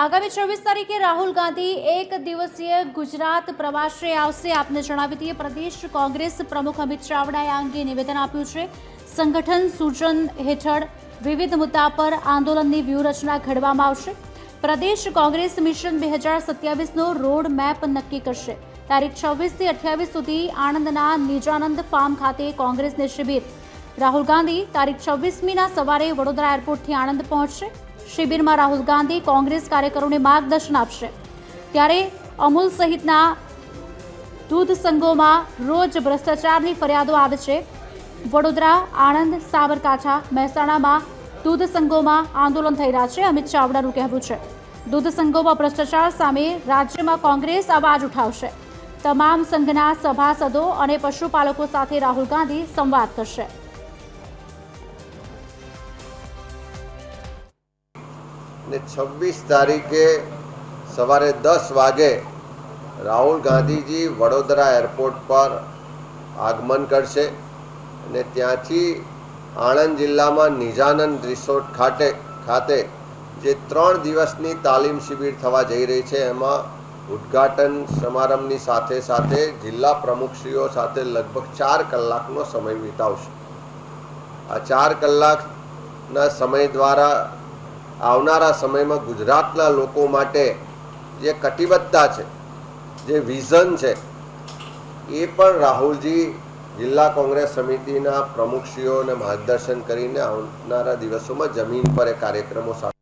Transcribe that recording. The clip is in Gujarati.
આગામી છવ્વીસ તારીખે રાહુલ ગાંધી એક દિવસીય ગુજરાત પ્રવાસે આવશે. આપને જણાવી દઈએ, પ્રદેશ કોંગ્રેસ પ્રમુખ અમિત ચાવડાએ આ અંગે નિવેદન આપ્યું છે. સંગઠન સૂચન હેઠળ વિવિધ મુદ્દા પર આંદોલનની વ્યૂહરચના ઘડવામાં આવશે. પ્રદેશ કોંગ્રેસ મિશન બે હજાર સત્યાવીસનો રોડ મેપ નક્કી કરશે. તારીખ છવ્વીસથી અઠ્યાવીસ સુધી આણંદના નિજાનંદ ફાર્મ ખાતે કોંગ્રેસની શિબિર. રાહુલ ગાંધી તારીખ છવ્વીસમીના સવારે વડોદરા એરપોર્ટથી આણંદ પહોંચશે. શિબિરમાં રાહુલ ગાંધી કોંગ્રેસ કાર્યકરોને માર્ગદર્શન આપશે. ત્યારે અમૂલ સહિતના દૂધ સંઘોમાં રોજ ભ્રષ્ટાચારની ફરિયાદો આવે છે. વડોદરા, આણંદ, સાબરકાંઠા, મહેસાણામાં દૂધ સંઘોમાં આંદોલન થઈ રહ્યા છે. અમિત ચાવડાનું કહેવું છે, દૂધ સંઘોમાં ભ્રષ્ટાચાર સામે રાજ્યમાં કોંગ્રેસ અવાજ ઉઠાવશે. તમામ સંઘના સભાસદો અને પશુપાલકો સાથે રાહુલ ગાંધી સંવાદ કરશે. ને છવ્વીસ તારીખે સવારે દસ વાગે રાહુલ ગાંધીજી વડોદરા એરપોર્ટ પર આગમન કરશે અને ત્યાંથી આણંદ જિલ્લામાં નિજાનંદ રિસોર્ટ ખાતે ખાતે જે ત્રણ દિવસની તાલીમ શિબિર થવા જઈ રહી છે, એમાં ઉદ્ઘાટન સમારંભની સાથે સાથે જિલ્લા પ્રમુખશ્રીઓ સાથે લગભગ ચાર કલાકનો સમય વિતાવશે. આ ચાર કલાકના સમય દ્વારા આવનારા સમયમાં ગુજરાતના લોકો માટે જે કટિબદ્ધતા છે, જે વિઝન છે, એ પણ રાહુલજી જિલ્લા કોંગ્રેસ સમિતિના પ્રમુખશ્રીઓને માર્ગદર્શન કરીને આવનારા દિવસોમાં જમીન પર એ કાર્યક્રમો સાથે